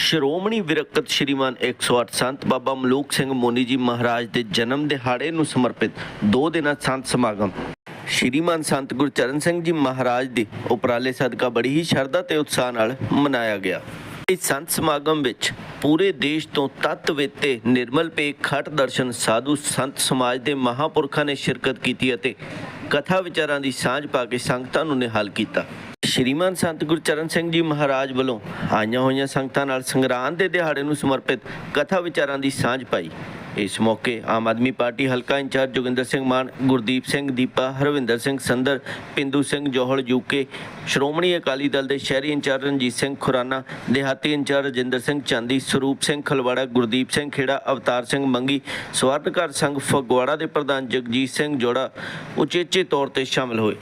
ਸ਼੍ਰੋਮਣੀ ਵਿਰਕਤ ਸ਼੍ਰੀਮਾਨ 108 ਸੰਤ ਬਾਬਾ ਮਲੂਕ ਸਿੰਘ ਮੋਨੀ ਜੀ ਮਹਾਰਾਜ ਦੇ ਜਨਮ ਦਿਹਾੜੇ ਨੂੰ ਸਮਰਪਿਤ ਦੋ ਦਿਨਾਂ ਸੰਤ ਸਮਾਗਮ। ਸ਼੍ਰੀਮਾਨ ਸੰਤ ਗੁਰਚਰਨ ਸਿੰਘ ਜੀ ਮਹਾਰਾਜ ਦੇ ਉਪਰਾਲੇ ਸਦਕਾ ਬੜੀ ਹੀ ਸ਼ਰਧਾ ਤੇ ਉਤਸ਼ਾਹ ਨਾਲ ਮਨਾਇਆ ਗਿਆ। ਇਸ ਸੰਤ ਸਮਾਗਮ ਵਿੱਚ ਪੂਰੇ ਦੇਸ਼ ਤੋਂ ਤਤਵੇਤੇ ਨਿਰਮਲ ਪੇ ਖਟ ਦਰਸ਼ਨ, ਸਾਧੂ ਸੰਤ ਸਮਾਜ ਦੇ ਮਹਾਪੁਰਖਾਂ ਨੇ ਸ਼ਿਰਕਤ ਕੀਤੀ ਅਤੇ ਕਥਾ ਵਿਚਾਰਾਂ ਦੀ ਸਾਂਝ ਪਾ ਕੇ ਸੰਗਤਾਂ ਨੂੰ ਨਿਹਾਲ ਕੀਤਾ। ਸ਼੍ਰੀਮਾਨ ਸੰਤ ਗੁਰਚਰਨ ਸਿੰਘ ਜੀ ਮਹਾਰਾਜ ਵੱਲੋਂ ਆਈਆਂ ਹੋਈਆਂ ਸੰਗਤਾਂ ਨਾਲ ਸੰਗਰਾਂਦ ਦੇ ਦਿਹਾੜੇ ਨੂੰ ਸਮਰਪਿਤ ਕਥਾ ਵਿਚਾਰਾਂ ਦੀ ਸਾਂਝ ਪਾਈ। ਇਸ ਮੌਕੇ ਆਮ ਆਦਮੀ ਪਾਰਟੀ ਹਲਕਾ in charge Joginder Singh Mann, Gurdeep Singh Deepa, Harvinder Singh Sandar, Pindu Singh Johal UK Shiromani Akali Dal ਦੇ ਸ਼ਹਿਰੀ ਇੰਚਾਰਜ ਰਣਜੀਤ ਸਿੰਘ ਖੁਰਾਨਾ, ਦਿਹਾਤੀ ਇੰਚਾਰਜ ਰਜਿੰਦਰ ਸਿੰਘ ਚਾਂਦੀ, ਸਰੂਪ ਸਿੰਘ ਖਲਵਾੜਾ, ਗੁਰਦੀਪ ਸਿੰਘ ਖੇੜਾ, ਅਵਤਾਰ ਸਿੰਘ ਮੰਗੀ, ਸਵਾਰਥਕਾਰ ਸੰਘ ਫਗਵਾੜਾ ਦੇ ਪ੍ਰਧਾਨ ਜਗਜੀਤ ਸਿੰਘ ਜੋੜਾ ਉਚੇਚੇ ਤੌਰ ਤੇ ਸ਼ਾਮਲ ਹੋਏ।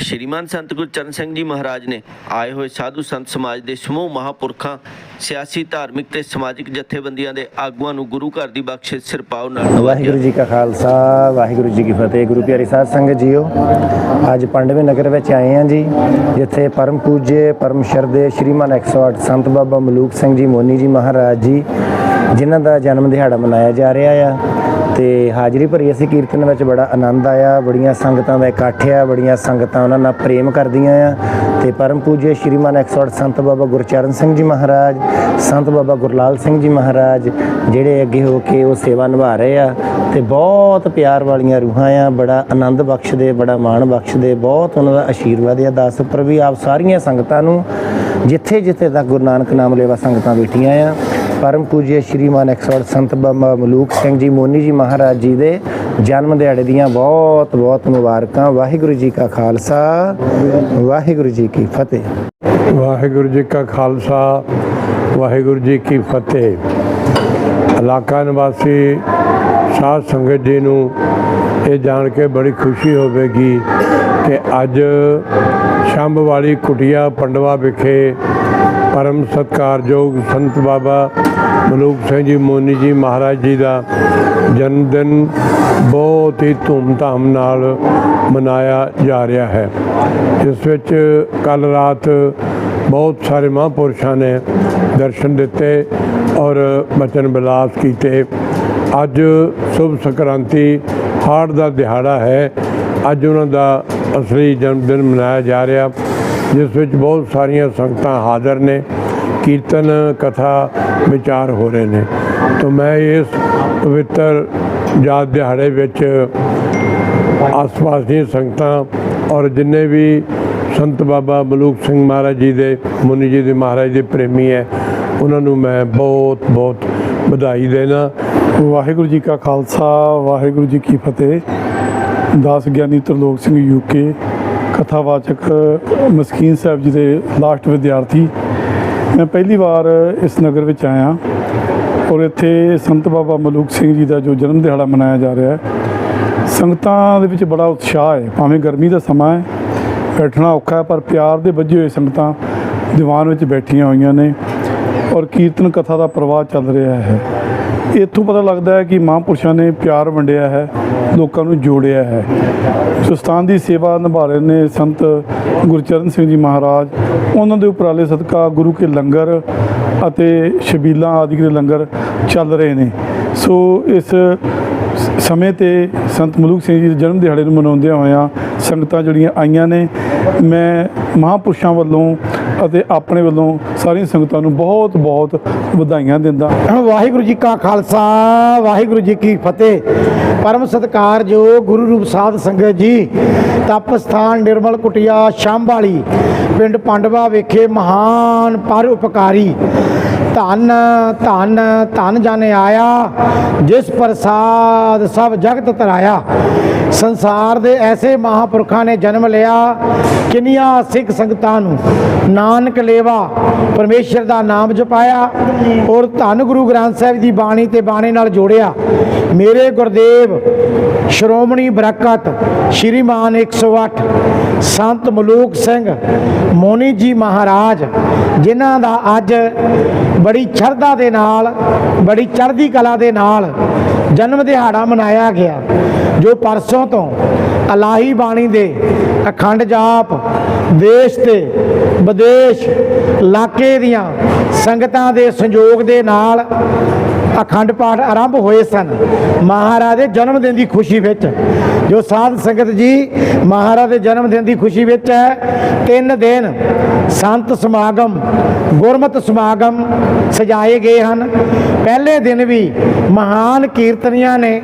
ਸ਼੍ਰੀਮਾਨ ਸੰਤ ਗੁਰਚਰਨ ਸਿੰਘ ਜੀ ਮਹਾਰਾਜ ਨੇ ਆਏ ਹੋਏ ਸਾਧੂ ਸੰਤ ਸਮਾਜ ਦੇ ਸਮੂਹ ਮਹਾਪੁਰਖਾਂ, ਸਿਆਸੀ, ਧਾਰਮਿਕ ਤੇ ਸਮਾਜਿਕ ਜਥੇਬੰਦੀਆਂ ਦੇ ਆਗੂਆਂ ਨੂੰ ਗੁਰੂ ਘਰ ਦੀ ਬਖਸ਼ਿਸ਼ ਸਿਰਪਾਉ ਨਾਲ ਵਾਹਿਗੁਰੂ ਜੀ ਕਾ ਖਾਲਸਾ, ਵਾਹਿਗੁਰੂ ਜੀ ਕੀ ਫਤਿਹ। ਗੁਰੂ ਪਿਆਰੀ ਸਾਧ ਸੰਗਤ ਜੀਓ, ਅੱਜ ਪੰਡਵੇਂ ਨਗਰ ਵਿੱਚ ਆਏ ਹਾਂ ਜੀ, ਜਿੱਥੇ ਪਰਮ ਪੂਜੇ, ਪਰਮ ਸ਼ਰਦੇ ਸ਼੍ਰੀਮਾਨ 108 ਸੰਤ ਬਾਬਾ ਮਲੂਕ ਸਿੰਘ ਜੀ ਮੋਨੀ ਜੀ ਮਹਾਰਾਜ ਜੀ, ਜਿਨ੍ਹਾਂ ਦਾ ਜਨਮ ਦਿਹਾੜਾ ਮਨਾਇਆ ਜਾ ਰਿਹਾ ਆ। ਤੇ ਹਾਜ਼ਰੀ ਭਰੀ ਅਸੀਂ ਕੀਰਤਨ ਵਿੱਚ ਬੜਾ ਆਨੰਦ ਆਇਆ, ਬੜੀਆਂ ਸੰਗਤਾਂ ਦਾ ਇਕੱਠ ਆ, ਬੜੀਆਂ ਸੰਗਤਾਂ ਉਹਨਾਂ ਨਾਲ ਪ੍ਰੇਮ ਕਰਦੀਆਂ ਆ। ਤੇ ਪਰਮ ਪੂਜੇ ਸ਼੍ਰੀਮਾਨ 108 ਸੰਤ ਬਾਬਾ ਗੁਰਚਰਨ ਸਿੰਘ ਜੀ ਮਹਾਰਾਜ, ਸੰਤ ਬਾਬਾ ਗੁਰਲਾਲ ਸਿੰਘ ਜੀ ਮਹਾਰਾਜ, ਜਿਹੜੇ ਅੱਗੇ ਹੋ ਕੇ ਉਹ ਸੇਵਾ ਨਿਭਾ ਰਹੇ ਆ ਤੇ ਬਹੁਤ ਪਿਆਰ ਵਾਲੀਆਂ ਰੂਹਾਂ ਆ, ਬੜਾ ਆਨੰਦ ਬਖਸ਼ਦੇ, ਬੜਾ ਮਾਣ ਬਖਸ਼ਦੇ, ਬਹੁਤ ਉਹਨਾਂ ਦਾ ਆਸ਼ੀਰਵਾਦ ਆ। ਦਾਸ ਉੱਪਰ ਵੀ ਆਪ ਸਾਰੀਆਂ ਸੰਗਤਾਂ ਨੂੰ ਜਿੱਥੇ ਜਿੱਥੇ ਤੱਕ ਗੁਰੂ ਨਾਨਕ ਨਾਮ ਲੈਵਾ ਸੰਗਤਾਂ ਬੈਠੀਆਂ ਆ। ਪਰਮ ਪੂਜੇ ਸ਼੍ਰੀਮਾਨ 108 ਸੰਤ ਬਾਬਾ ਮਲੂਕ ਸਿੰਘ ਜੀ ਮੋਨੀ ਜੀ ਮਹਾਰਾਜ ਜੀ ਦੇ ਜਨਮ ਦਿਹਾੜੇ ਦੀਆਂ ਬਹੁਤ ਬਹੁਤ ਮੁਬਾਰਕਾਂ। ਵਾਹਿਗੁਰੂ ਜੀ ਕਾ ਖਾਲਸਾ। ਵਾਹਿਗੁਰੂ ਜੀ ਕੀ ਫਤਿਹ। ਵਾਹਿਗੁਰੂ ਜੀ ਕਾ ਖਾਲਸਾ। ਵਾਹਿਗੁਰੂ ਜੀ ਕੀ ਫਤਿਹ। ਇਲਾਕਾ ਨਿਵਾਸੀ ਸਾਧ ਸੰਗਤ ਜੀ ਨੂੰ ਇਹ ਜਾਣ ਕੇ ਬੜੀ ਖੁਸ਼ੀ ਹੋਵੇਗੀ ਕਿ ਅੱਜ ਸ਼ੰਭ ਵਾਲੀ ਕੁਟਿਆ ਪੰਡਵਾ ਵਿਖੇ ਪਰਮ ਸਤਕਾਰਯੋਗ ਸੰਤ ਬਾਬਾ ਮਲੂਕ ਸਿੰਘ ਜੀ ਮੋਨੀ ਜੀ ਮਹਾਰਾਜ ਜੀ ਦਾ ਜਨਮ ਦਿਨ ਬਹੁਤ ਹੀ ਧੂਮਧਾਮ ਨਾਲ ਮਨਾਇਆ ਜਾ ਰਿਹਾ ਹੈ। ਜਿਸ ਵਿੱਚ ਕੱਲ ਰਾਤ ਬਹੁਤ ਸਾਰੇ ਮਹਾਂਪੁਰਸ਼ਾਂ ਨੇ ਦਰਸ਼ਨ ਦਿੱਤੇ ਔਰ ਬਚਨ ਬਿਲਾਸ ਕੀਤੇ। ਅੱਜ ਸ਼ੁਭ ਸੰਕ੍ਰਾਂਤੀ, ਹਾੜ ਦਾ ਦਿਹਾੜਾ ਹੈ। ਅੱਜ ਉਹਨਾਂ ਦਾ ਅਸਲੀ ਜਨਮ ਦਿਨ ਮਨਾਇਆ ਜਾ ਰਿਹਾ। ਜਿਸ ਵਿੱਚ ਬਹੁਤ ਸਾਰੀਆਂ ਸੰਗਤਾਂ ਹਾਜ਼ਰ ਨੇ, ਕੀਰਤਨ, ਕਥਾ, ਵਿਚਾਰ ਹੋ ਰਹੇ ਨੇ। ਤਾਂ ਮੈਂ ਇਸ ਪਵਿੱਤਰ ਜਾਤ ਦਿਹਾੜੇ ਵਿੱਚ ਆਸ-ਪਾਸ ਦੀਆਂ ਸੰਗਤਾਂ ਔਰ ਜਿੰਨੇ ਵੀ ਸੰਤ ਬਾਬਾ ਮਲੂਕ ਸਿੰਘ ਮਹਾਰਾਜ ਜੀ ਦੇ, ਮੁਨੀ ਜੀ ਦੇ ਮਹਾਰਾਜ ਦੇ ਪ੍ਰੇਮੀ ਹੈ ਉਹਨਾਂ ਨੂੰ ਮੈਂ ਬਹੁਤ ਬਹੁਤ ਵਧਾਈ ਦੇਣਾ। ਵਾਹਿਗੁਰੂ ਜੀ ਕਾ ਖਾਲਸਾ, ਵਾਹਿਗੁਰੂ ਜੀ ਕੀ ਫਤਿਹ। ਦਾਸ ਗਿਆਨੀ ਤਰਲੋਕ ਸਿੰਘ ਯੂਕੇ ਕਥਾਵਾਚਕ ਮਸਕੀਨ ਸਾਹਿਬ ਜੀ ਦੇ ਲਾਸਟ ਵਿਦਿਆਰਥੀ। ਮੈਂ ਪਹਿਲੀ ਵਾਰ ਇਸ ਨਗਰ ਵਿੱਚ ਆਇਆ ਔਰ ਇੱਥੇ ਸੰਤ ਬਾਬਾ ਮਲੂਕ ਸਿੰਘ ਜੀ ਦਾ ਜੋ ਜਨਮ ਦਿਹਾੜਾ ਮਨਾਇਆ ਜਾ ਰਿਹਾ ਹੈ, ਸੰਗਤਾਂ ਦੇ ਵਿੱਚ ਬੜਾ ਉਤਸ਼ਾਹ ਹੈ। ਭਾਵੇਂ ਗਰਮੀ ਦਾ ਸਮਾਂ ਹੈ, ਬੈਠਣਾ ਔਖਾ ਹੈ, ਪਰ ਪਿਆਰ ਦੇ ਵੱਜੇ ਹੋਏ ਸੰਗਤਾਂ ਦੀਵਾਨ ਵਿੱਚ ਬੈਠੀਆਂ ਹੋਈਆਂ ਨੇ ਔਰ ਕੀਰਤਨ ਕਥਾ ਦਾ ਪ੍ਰਵਾਹ ਚੱਲ ਰਿਹਾ ਹੈ। ਇੱਥੋਂ ਪਤਾ ਲੱਗਦਾ ਹੈ ਕਿ ਮਹਾਂਪੁਰਸ਼ਾਂ ਨੇ ਪਿਆਰ ਵੰਡਿਆ ਹੈ, ਲੋਕਾਂ ਨੂੰ ਜੋੜਿਆ ਹੈ। ਸੁਸਤਾਨ ਦੀ ਸੇਵਾ ਨਿਭਾ ਰਹੇ ਨੇ ਸੰਤ ਗੁਰਚਰਨ ਸਿੰਘ ਜੀ ਮਹਾਰਾਜ। ਉਹਨਾਂ ਦੇ ਉਪਰਾਲੇ ਸਦਕਾ ਗੁਰੂ ਕੇ ਲੰਗਰ ਅਤੇ ਸ਼ਬੀਲਾਂ ਆਦਿ ਦੇ ਲੰਗਰ ਚੱਲ ਰਹੇ ਨੇ। ਸੋ ਇਸ ਸਮੇਂ ਤੇ ਸੰਤ ਮਲੂਕ ਸਿੰਘ ਜੀ ਦੇ ਜਨਮ ਦਿਹਾੜੇ ਨੂੰ ਮਨਾਉਂਦਿਆਂ ਹੋਇਆਂ ਸੰਗਤਾਂ ਜਿਹੜੀਆਂ ਆਈਆਂ ਨੇ, ਮੈਂ ਮਹਾਂਪੁਰਸ਼ਾਂ ਵੱਲੋਂ ਅਤੇ ਆਪਣੇ ਵੱਲੋਂ ਸਾਰੀਆਂ ਸੰਗਤਾਂ ਨੂੰ ਬਹੁਤ ਬਹੁਤ ਵਧਾਈਆਂ ਦਿੰਦਾ। ਵਾਹਿਗੁਰੂ ਜੀ ਕਾ ਖਾਲਸਾ, ਵਾਹਿਗੁਰੂ ਜੀ ਕੀ ਫਤਿਹ। ਪਰਮ ਸਤਕਾਰ ਜੋ ਗੁਰੂ ਰੂਪ ਸਾਧ ਸੰਗਤ ਜੀ, ਤਪ ਸਥਾਨ ਨਿਰਮਲ ਕੁਟਿਆ ਸ਼ਾਂਭਾਲੀ ਪਿੰਡ ਪਾਂਡਵਾ ਵਿਖੇ ਮਹਾਨ ਪਰ ਉਪਕਾਰੀ। ਧੰਨ ਧੰਨ ਧੰਨ ਜਾਣੇ ਆਇਆ, ਜਿਸ ਪ੍ਰਸਾਦ ਸਭ ਜਗਤ ਤਰਾਇਆ। ਸੰਸਾਰ ਦੇ ਐਸੇ ਮਹਾਪੁਰਖਾਂ ਨੇ ਜਨਮ ਲਿਆ, ਕਿੰਨੀਆਂ ਸਿੱਖ ਸੰਗਤਾਂ ਨੂੰ। ਨਾਨਕ ਲੇਵਾ, ਪਰਮੇਸ਼ਰ ਦਾ ਨਾਮ ਜਪਾਇਆ ਔਰ ਧੰਨ ਗੁਰੂ ਗ੍ਰੰਥ ਸਾਹਿਬ ਦੀ ਬਾਣੀ ਤੇ ਬਾਣੇ ਨਾਲ ਜੋੜਿਆ। ਮੇਰੇ ਗੁਰਦੇਵ, ਸ਼੍ਰੋਮਣੀ ਬਰਕਤ, ਸ਼੍ਰੀਮਾਨ 108 ਸੰਤ ਮਲੂਕ ਸਿੰਘ, ਮੋਨੀ ਜੀ ਮਹਾਰਾਜ, ਜਿਨ੍ਹਾਂ ਦਾ ਅੱਜ ਬੜੀ ਸ਼ਰਧਾ ਦੇ ਨਾਲ, ਬੜੀ ਚੜ੍ਹਦੀ ਕਲਾ ਦੇ ਨਾਲ ਜਨਮ ਦਿਹਾੜਾ ਮਨਾਇਆ ਗਿਆ, ਜੋ ਪਰਸੋਂ ਤੋਂ ਅਲਾਹੀ ਬਾਣੀ ਦੇ ਅਖੰਡ ਜਾਪ, ਦੇਸ਼ ਤੇ ਵਿਦੇਸ਼ ਇਲਾਕੇ ਦੀਆਂ ਸੰਗਤਾਂ ਦੇ ਸੰਯੋਗ ਦੇ ਨਾਲ ਅਖੰਡ ਪਾਠ ਆਰੰਭ ਹੋਏ ਸਨ। ਮਹਾਰਾਜ ਦੇ ਜਨਮ ਦਿਨ ਦੀ ਖੁਸ਼ੀ ਵਿੱਚ, ਜੋ ਸਾਧ ਸੰਗਤ ਜੀ ਮਹਾਰਾਜ ਦੇ ਜਨਮ ਦਿਨ ਦੀ ਖੁਸ਼ੀ ਵਿੱਚ ਹੈ, ਤਿੰਨ ਦਿਨ ਸੰਤ ਸਮਾਗਮ, ਗੁਰਮਤਿ ਸਮਾਗਮ ਸਜਾਏ ਗਏ ਹਨ। ਪਹਿਲੇ ਦਿਨ ਵੀ ਮਹਾਨ ਕੀਰਤਨੀਆਂ ਨੇ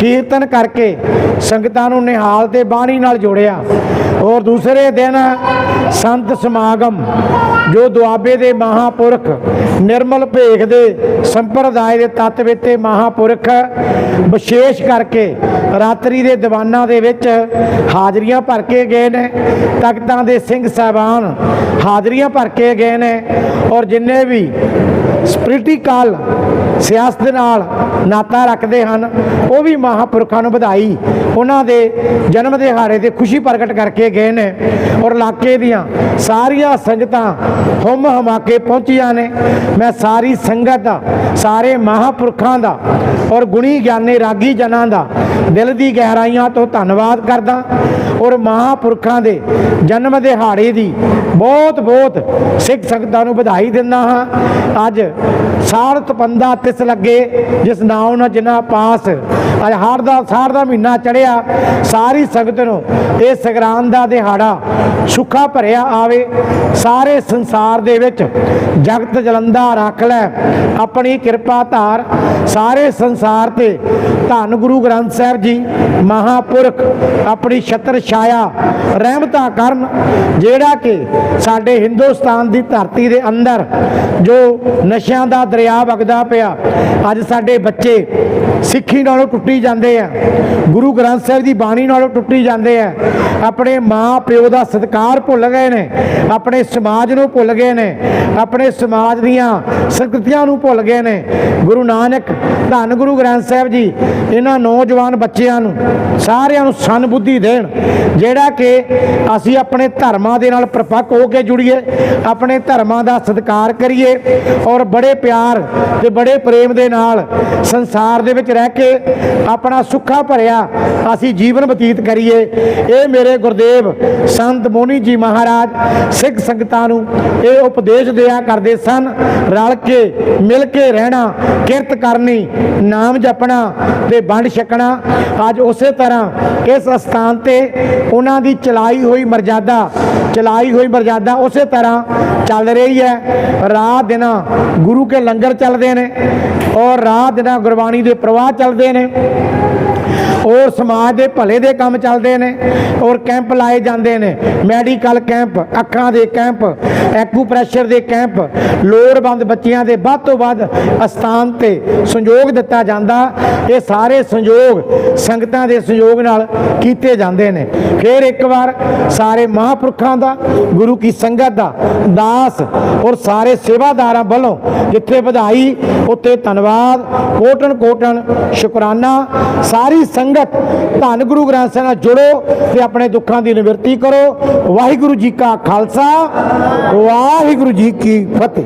ਕੀਰਤਨ ਕਰਕੇ ਸੰਗਤਾਂ ਨੂੰ ਨਿਹਾਲ ਤੇ ਬਾਣੀ ਨਾਲ ਜੋੜਿਆ। ਔਰ ਦੂਸਰੇ ਦਿਨ ਸੰਤ ਸਮਾਗਮ, ਜੋ ਦੁਆਬੇ ਦੇ ਮਹਾਪੁਰਖ ਨਿਰਮਲ ਭੇਖ ਦੇ ਸੰਪਰਦਾਇ ਦੇ ਤੱਤ ਵਿੱਚ ਮਹਾਪੁਰਖ ਵਿਸ਼ੇਸ਼ ਕਰਕੇ ਰਾਤਰੀ ਦੇ ਦੀਵਾਨਾਂ ਦੇ ਵਿੱਚ ਹਾਜ਼ਰੀਆਂ ਭਰ ਕੇ ਗਏ ਨੇ, ਤਖਤਾਂ ਦੇ ਸਿੰਘ ਸਾਹਿਬਾਨ ਹਾਜ਼ਰੀਆਂ ਭਰ ਕੇ ਗਏ ਨੇ ਔਰ ਜਿੰਨੇ ਵੀ ਸਪਿਰਿਟੀਕਲ ਸਿਆਸਤ ਦੇ ਨਾਲ ਨਾਤਾ ਰੱਖਦੇ ਹਨ। ਉਹ ਵੀ ਮਹਾਪੁਰਖਾਂ ਨੂੰ ਵਧਾਈ। ਉਹਨਾਂ ਦੇ ਜਨਮ ਦਿਹਾੜੇ ਤੇ ਖੁਸ਼ੀ ਪ੍ਰਗਟ ਕਰਕੇ ਗਏ ਨੇ ਔਰ ਇਲਾਕੇ ਦੀਆਂ ਸਾਰੀਆਂ ਸੰਗਤਾਂ ਹੁਮ ਹਮਾ ਕੇ ਪਹੁੰਚੀਆਂ ਨੇ। ਮੈਂ ਸਾਰੀ ਸੰਗਤ ਦਾ, ਸਾਰੇ ਮਹਾਪੁਰਖਾਂ ਦਾ ਔਰ ਗੁਣੀ ਗਿਆਨੀ ਰਾਗੀ ਜਨਾਂ ਦਾ ਦਿਲ ਦੀ ਗਹਿਰਾਈਆਂ ਤੋਂ ਧੰਨਵਾਦ ਕਰਦਾ ਔਰ ਮਹਾਪੁਰਖਾਂ ਦੇ ਜਨਮ ਦਿਹਾੜੇ ਦੀ ਬਹੁਤ ਬਹੁਤ ਸਿੱਖ ਸੰਗਤਾਂ ਨੂੰ ਵਧਾਈ ਦਿੰਦਾ ਹਾਂ। ਅੱਜ ਸਾਰ ਤਪੰਦਾ ਤਿਸ ਲੱਗੇ, ਜਿਸ ਨਾਮ ਨਾਲ ਜਿਨਾ ਪਾਸ ਹਾੜ ਦਾ ਸਾਰ ਦਾ ਮਹੀਨਾ ਚੜਿਆ, ਸਾਰੀ ਸੰਗਤ ਨੂੰ ਇਹ ਸੰਗਰਾਮ ਦਾ ਦਿਹਾੜਾ ਸੁੱਖਾ ਭਰਿਆ ਆਵੇ। ਸਾਰੇ ਸੰਸਾਰ ਦੇ ਵਿੱਚ ਜਗਤ ਜਲੰਦਾ ਰੱਖ ਲੈ, ਆਪਣੀ ਕਿਰਪਾ ਧਾਰ। ਸਾਰੇ ਸੰਸਾਰ ਤੇ ਧੰਨ ਗੁਰੂ ਗ੍ਰੰਥ ਸਾਹਿਬ ਜੀ, ਮਹਾਪੁਰਖ, ਆਪਣੀ ਛਤਰ ਛਾਇਆ, ਰਹਿਮਤਾ ਕਰਨ, ਜਿਹੜਾ ਕਿ ਸਾਡੇ ਹਿੰਦੁਸਤਾਨ ਦੀ ਧਰਤੀ ਦੇ ਅੰਦਰ ਜੋ ਨਸ਼ਿਆਂ ਦਾ ਦਰਿਆ ਵਗਦਾ ਪਿਆ, ਅੱਜ ਸਾਡੇ ਬੱਚੇ ਸਿੱਖੀ ਨਾਲੋਂ ਟੁੱਟੀ ਜਾਂਦੇ ਆ। ਗੁਰੂ ਗ੍ਰੰਥ ਸਾਹਿਬ ਦੀ ਬਾਣੀ ਨਾਲੋਂ ਟੁੱਟੀ ਜਾਂਦੇ ਆ। ਆਪਣੇ ਮਾਂ ਪਿਓ ਦਾ ਸਤਿਕਾਰ ਭੁੱਲ ਗਏ ਨੇ। ਆਪਣੇ ਸਮਾਜ ਨੂੰ ਭੁੱਲ ਗਏ ਨੇ। ਆਪਣੇ ਸਮਾਜ ਦੀਆਂ ਸੰਸਕ੍ਰਿਤੀਆਂ ਨੂੰ ਭੁੱਲ ਗਏ ਨੇ। ਗੁਰੂ ਨਾਨਕ, ਧੰਨ ਗੁਰੂ ਗ੍ਰੰਥ ਸਾਹਿਬ ਜੀ, ਇਹਨਾਂ ਨੌਜਵਾਨ ਬੱਚਿਆਂ ਨੂੰ ਸਾਰਿਆਂ ਨੂੰ ਸਨ ਬੁੱਧੀ ਦੇਣ, ਜਿਹੜਾ ਕਿ ਅਸੀਂ ਆਪਣੇ ਧਰਮਾਂ ਦੇ ਨਾਲ ਪਰਪੱਕ ਹੋ ਕੇ ਜੁੜੀਏ, ਆਪਣੇ ਧਰਮਾਂ ਦਾ ਸਤਿਕਾਰ ਕਰੀਏ ਔਰ ਬੜੇ ਪਿਆਰ ਤੇ ਬੜੇ ਪ੍ਰੇਮ ਦੇ ਨਾਲ ਸੰਸਾਰ ਦੇ ਵਿੱਚ ਰਹਿ ਕੇ ਆਪਣਾ ਸੁੱਖਾ ਭਰਿਆ ਅਸੀਂ ਜੀਵਨ ਬਤੀਤ ਕਰੀਏ। ਇਹ ਮੇਰੇ ਗੁਰਦੇਵ ਸੰਤ ਮੋਨੀ ਜੀ ਮਹਾਰਾਜ ਸਿੱਖ ਸੰਗਤਾਂ ਨੂੰ ਇਹ ਉਪਦੇਸ਼ ਦਿਆ ਕਰਦੇ ਸਨ। ਰਲ ਕੇ, ਮਿਲ ਕੇ ਰਹਿਣਾ, ਕਿਰਤ ਕਰਨੀ, ਨਾਮ ਜਪਣਾ ਤੇ ਵੰਡ ਛਕਣਾ। ਅੱਜ ਉਸੇ ਤਰ੍ਹਾਂ ਇਸ ਸਥਾਨ ਤੇ ਉਹਨਾਂ ਦੀ ਚਲਾਈ ਹੋਈ ਮਰਜ਼ਾਦਾ, ਚਲਾਈ ਹੋਈ ਮਰਜ਼ਾਦਾ ਉਸੇ ਤਰ੍ਹਾਂ ਚੱਲ ਰਹੀ ਹੈ। ਰਾਤ ਦਿਨਾਂ ਗੁਰੂ ਕੇ ਲੰਗਰ ਚੱਲਦੇ ਨੇ ਔਰ ਰਾਤ ਦਿਨਾਂ ਗੁਰਬਾਣੀ ਦੇ ਪ੍ਰਵਾਹ ਚੱਲਦੇ ਨੇ। Thank you. ਔਰ ਸਮਾਜ ਦੇ ਭਲੇ ਦੇ ਕੰਮ ਚੱਲਦੇ ਨੇ, ਔਰ ਕੈਂਪ ਲਾਏ ਜਾਂਦੇ ਨੇ, ਮੈਡੀਕਲ ਕੈਂਪ, ਅੱਖਾਂ ਦੇ ਕੈਂਪ ਐਕੂਪ੍ਰੈਸ਼ਰ ਦੇ ਕੈਂਪ, ਲੋੜਵੰਦ ਬੱਚਿਆਂ ਦੇ ਵੱਧ ਤੋਂ ਵੱਧ ਅਸਥਾਨ ਤੇ ਸੰਯੋਗ ਦਿੱਤਾ ਜਾਂਦਾ। ਇਹ ਸਾਰੇ ਸੰਯੋਗ ਸੰਗਤਾਂ ਦੇ ਸੰਯੋਗ ਨਾਲ ਕੀਤੇ ਜਾਂਦੇ ਨੇ। ਫਿਰ ਇੱਕ ਵਾਰ ਸਾਰੇ ਮਹਾਂਪੁਰਖਾਂ ਦਾ, ਗੁਰੂ ਕੀ ਸੰਗਤ ਦਾ, ਦਾਸ ਔਰ ਸਾਰੇ ਸੇਵਾਦਾਰਾਂ ਵੱਲੋਂ ਜਿੱਥੇ ਵਧਾਈ, ਉੱਥੇ ਧੰਨਵਾਦ, ਕੋਟਨ ਕੋਟਨ ਸ਼ੁਕਰਾਨਾ। ਸਾਰੀ ਸੰਗਤ, ਧੰਨ ਗੁਰੂ ਗ੍ਰੰਥ ਸਾਹਿਬ ਨਾਲ ਜੁੜੋ ਤੇ ਆਪਣੇ ਦੁੱਖਾਂ ਦੀ ਨਿਵਰਤੀ ਕਰੋ। ਵਾਹਿਗੁਰੂ ਜੀ ਕਾ ਖਾਲਸਾ, ਵਾਹਿਗੁਰੂ ਜੀ ਕੀ ਫਤਿਹ।